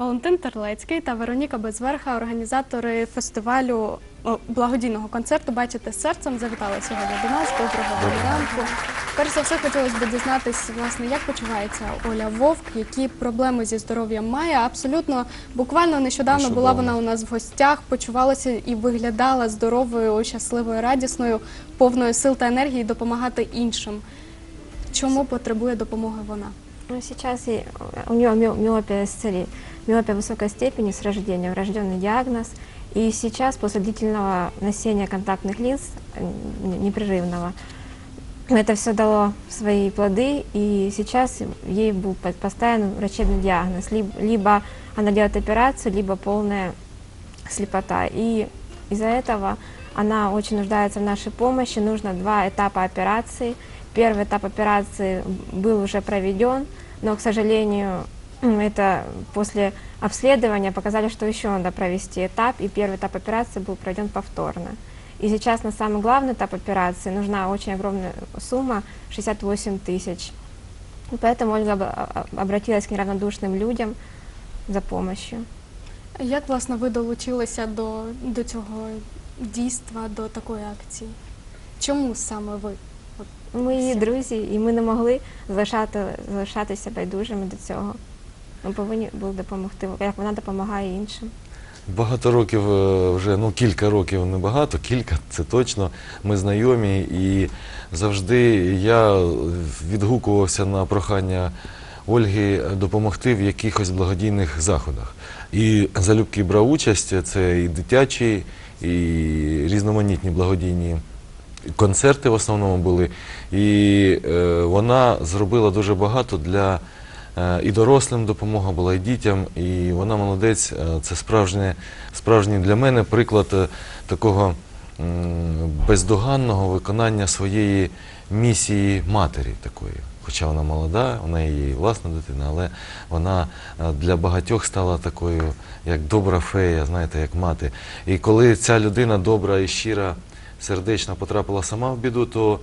Валентин Терлецький та Вероніка Безверха, організатори фестивалю благодійного концерту Бачите серцем завітали сьогодні до нас. Доброго ранку. Перш за все, хотілося б дізнатися, власне, як почувається Оля Вовк, які проблеми зі здоров'ям має. Абсолютно буквально нещодавно була вона у нас в гостях, почувалася і виглядала здоровою, щасливою, радісною, повною сил та енергії допомагати іншим. Чому потребує допомоги вона? Ну, сейчас ей- у нее мио- миопия, с цели- миопия высокой степени с рождения, врожденный диагноз. И сейчас, после длительного носения контактных линз э, непрерывного, это все дало свои плоды, и сейчас ей был по- поставлен врачебный диагноз. Либо, либо она делает операцию, либо полная слепота. И из-за этого она очень нуждается в нашей помощи. Нужно два этапа операции. Первый этап операции был уже проведен, но, к сожалению, это после обследования показали, что еще надо провести этап, и первый этап операции был проведен повторно. И сейчас на самый главный этап операции нужна очень огромная сумма 68 тысяч. И поэтому Ольга об- об- обратилась к неравнодушным людям за помощью. Як власне ви долучилися до, до цього дійства, до такої акції? Чому саме ви? Ми її друзі, і ми не могли залишати, залишатися байдужими до цього. Ми повинні були допомогти, як вона допомагає іншим. Багато років е, вже, ну кілька років небагато, кілька це точно. Ми знайомі, і завжди я відгукувався на прохання Ольги допомогти в якихось благодійних заходах. І залюбки брав участь, це і дитячі, і різноманітні благодійні концерти в основному були. І е, вона зробила дуже багато для і дорослим допомога була, і дітям. І вона молодець. Е, Це справжнє, справжній для мене приклад е, такого бездоганного виконання своєї місії матері такої. Хоча вона молода, вона її власна дитина, але вона е, для багатьох стала такою, як добра фея, знаєте, як мати. І коли ця людина добра і щира, сердечна потрапила сама в біду, то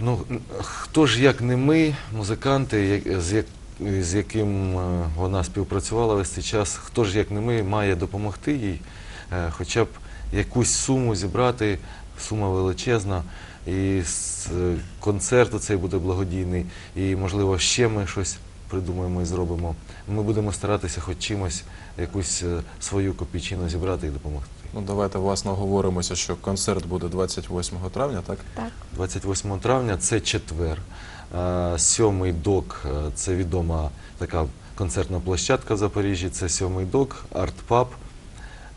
ну, хто ж як не ми, музиканти, з, як, з яким е, вона співпрацювала весь цей час, хто ж як не ми має допомогти їй, е, хоча б якусь суму зібрати, сума величезна. І концерт е, цей буде благодійний, і можливо ще ми щось придумаємо і зробимо. Ми будемо старатися хоч чимось якусь е, свою копійчину зібрати і допомогти. Ну, давайте власне оговоримося, що концерт буде 28 травня, так? Так. 28 травня це четвер. Сьомий док е, це відома така концертна площадка в Запоріжжі. Це сьомий док, арт-паб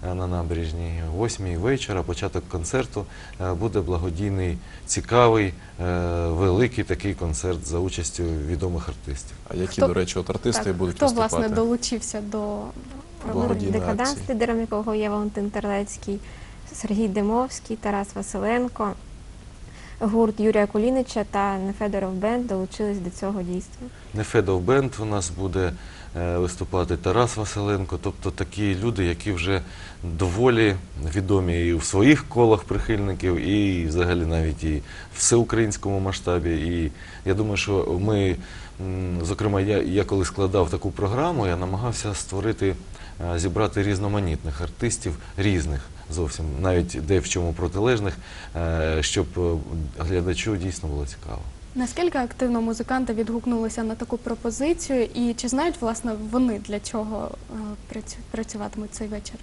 на набережній. Восьмій вечора, початок концерту. Е, Буде благодійний, цікавий, е, великий такий концерт за участю відомих артистів. А які, Хто- до речі, от артисти Так, будуть хто виступати? власне долучився до Декаданс, лідером якого є Валентин Терлецький, Сергій Димовський, Тарас Василенко, гурт Юрія Кулінича та Нефедоров Бенд долучились до цього дійства. Нефедов Бенд у нас буде е, виступати Тарас Василенко, тобто такі люди, які вже доволі відомі і в своїх колах прихильників, і взагалі навіть і в всеукраїнському масштабі. І я думаю, що ми, зокрема, я, я коли складав таку програму, я намагався створити, зібрати різноманітних артистів, різних зовсім, навіть де в чому протилежних, е, щоб е, глядачу дійсно було цікаво. наскільки активно музиканти відгукнулися на таку пропозицію, і чи знають власне вони для чого е, працюватимуть цей вечір?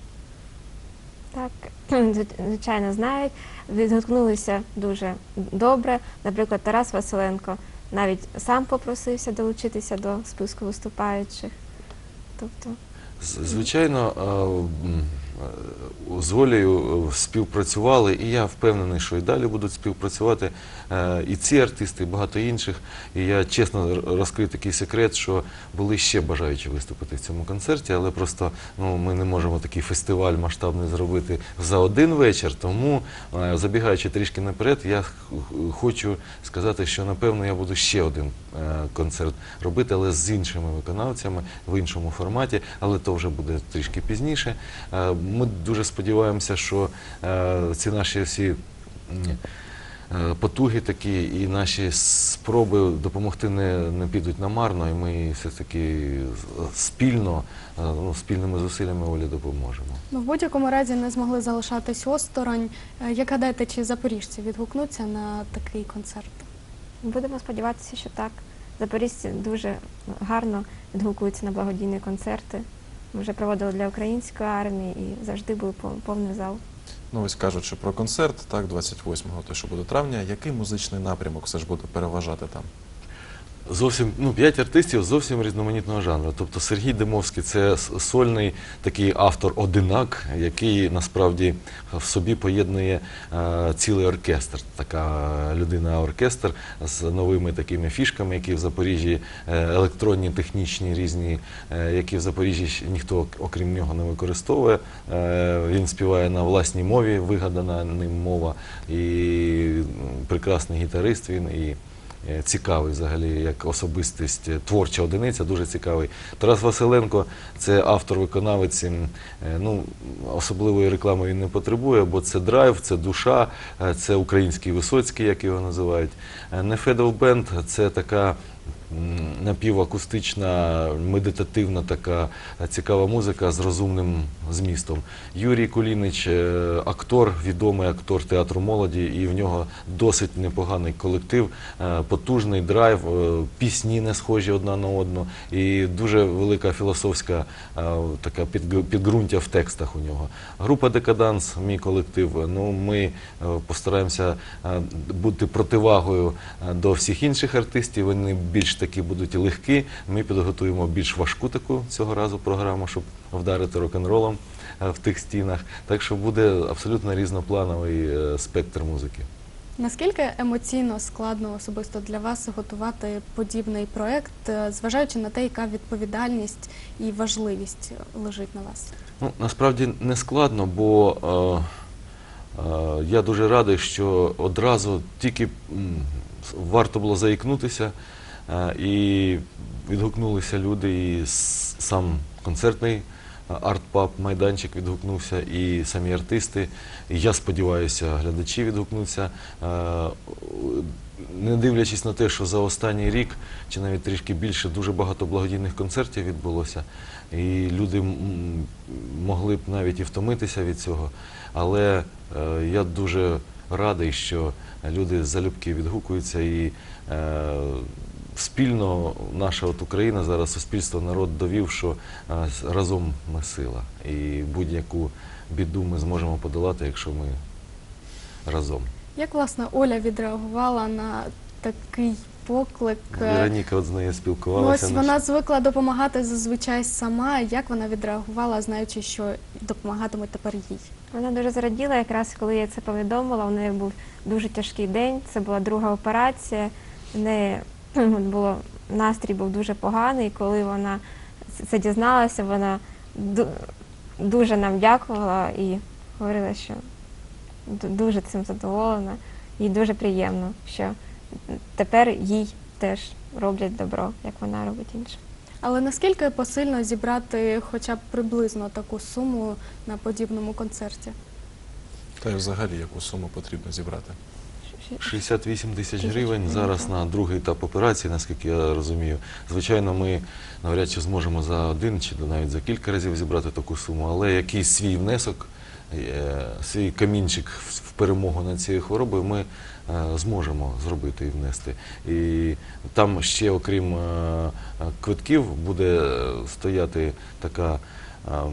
Так, звичайно, знають. Відгукнулися дуже добре. Наприклад, Тарас Василенко навіть сам попросився долучитися до списку виступаючих. Тобто, Звичайно, з Олею е, співпрацювали, і я впевнений, що і далі будуть співпрацювати е, і ці артисти, і багато інших. І я чесно р- розкрию такий секрет, що були ще бажаючі виступити в цьому концерті, але просто ну, ми не можемо такий фестиваль масштабний зробити за один вечір. Тому, е, забігаючи трішки наперед, я хочу сказати, що напевно я буду ще один е, концерт робити, але з іншими виконавцями в іншому форматі, але то вже буде трішки пізніше. Ми дуже сподіваємося, що е, ці наші всі е, потуги такі, і наші спроби допомогти не, не підуть намарно, і ми все таки спільно, е, ну, спільними зусиллями Олі допоможемо. Ну, в будь-якому разі не змогли залишатись осторонь. Як гадаєте, чи запоріжці відгукнуться на такий концерт? Будемо сподіватися, що так. Запоріжці дуже гарно відгукуються на благодійні концерти. Вже проводили для української армії і завжди був пов- повний зал. Ну, ось кажучи про концерт, так, 28-го, то що буде травня, який музичний напрямок все ж буде переважати там? Зовсім ну п'ять артистів зовсім різноманітного жанру. Тобто Сергій Димовський це сольний такий автор одинак, який насправді в собі поєднує е, цілий оркестр. Така людина оркестр з новими такими фішками, які в Запоріжжі е, електронні, технічні, різні, е, які в Запоріжжі ніхто окрім нього не використовує. Е, він співає на власній мові, вигадана ним мова, і прекрасний гітарист він і. Е, цікавий взагалі як особистість, е, творча одиниця, дуже цікавий. Тарас Василенко це автор-виконавець. е, Ну, особливої реклами він не потребує, бо це драйв, це душа, це український Висоцький, як його називають. Нефедов Бенд це така. Напівакустична, медитативна така цікава музика з розумним змістом. Юрій Кулінич, е, актор, відомий актор театру молоді, і в нього досить непоганий колектив, е, потужний драйв, е, пісні не схожі одна на одну, і дуже велика філософська така підґрунтя в текстах у нього. Група Декаданс, мій колектив. Ну, ми постараємося бути противагою до всіх інших артистів. Вони більш такі будуть легкі. Ми підготуємо більш важку таку цього разу програму, щоб вдарити рок-н-ролом е, в тих стінах. Так що буде абсолютно різноплановий е, спектр музики. Наскільки емоційно складно особисто для вас готувати подібний проект, е, зважаючи на те, яка відповідальність і важливість лежить на вас? Ну, насправді не складно, бо е, е, я дуже радий, що одразу тільки варто було заікнутися, і відгукнулися люди, і сам концертний е, арт-паб майданчик відгукнувся, і самі артисти. І я сподіваюся, глядачі відгукнуться. Е, не дивлячись на те, що за останній рік чи навіть трішки більше дуже багато благодійних концертів відбулося, і люди могли б навіть і втомитися від цього. Але е, я дуже радий, що люди залюбки відгукуються і е, спільно наша от Україна зараз суспільство, народ довів, що е, разом ми сила. І будь-яку біду ми зможемо подолати, якщо ми разом. Як власне Оля відреагувала на такий поклик? Вероніка от з нею Ну, спілкувалася. ось вона звикла допомагати зазвичай сама. Як вона відреагувала, знаючи, що допомагатимуть тепер їй? Вона дуже зраділа, якраз коли я це повідомила. У неї був дуже тяжкий день. Це була друга операція. В неї було настрій був дуже поганий. Коли вона це дізналася, вона дуже нам дякувала і говорила, що дуже цим задоволена. І дуже приємно, що тепер їй теж роблять добро, як вона робить іншим. Але наскільки посильно зібрати хоча б приблизно таку суму на подібному концерті? Та й взагалі яку суму потрібно зібрати? 68 тисяч гривень зараз на другий етап операції, наскільки я розумію. Звичайно, ми навряд чи зможемо за один чи навіть за кілька разів зібрати таку суму, але якийсь свій внесок, е, свій камінчик в перемогу над цією хворобою ми е, зможемо зробити і внести. І там ще, окрім е, квитків, буде стояти така. ем,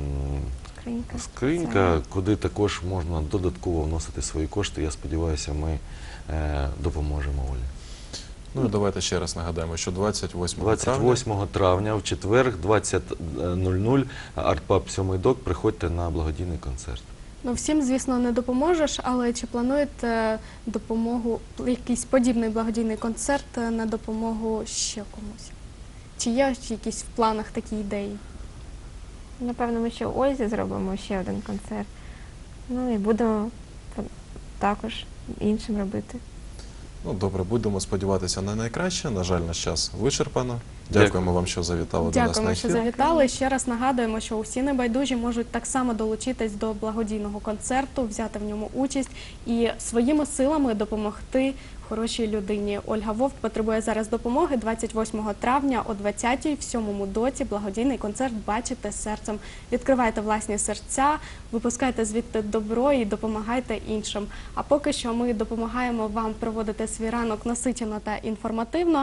Скринька. Скринька, куди також можна додатково вносити свої кошти. Я сподіваюся, ми допоможемо Олі. Ну і давайте ще раз нагадаємо, що 28 травня 28 травня в четвер, 20.00, артпаб 7 док, приходьте на благодійний концерт. Ну всім, звісно, не допоможеш, але чи плануєте допомогу, якийсь подібний благодійний концерт е, на допомогу ще комусь? Чи є якісь в планах такі ідеї? Напевно, ми ще в Ользі зробимо ще один концерт. Ну і будемо також іншим робити. Ну добре, будемо сподіватися на найкраще. На жаль, наш час вичерпано. Дякуємо вам, що завітали до нас на Дякуємо, що ефір. завітали. Ще раз нагадуємо, що усі небайдужі можуть так само долучитись до благодійного концерту, взяти в ньому участь і своїми силами допомогти хорошій людині. Ольга Вовк потребує зараз допомоги 28 травня о 20-й в сьомому доці. Благодійний концерт бачите серцем. Відкривайте власні серця, випускайте звідти добро і допомагайте іншим. А поки що ми допомагаємо вам проводити свій ранок насичено та інформативно.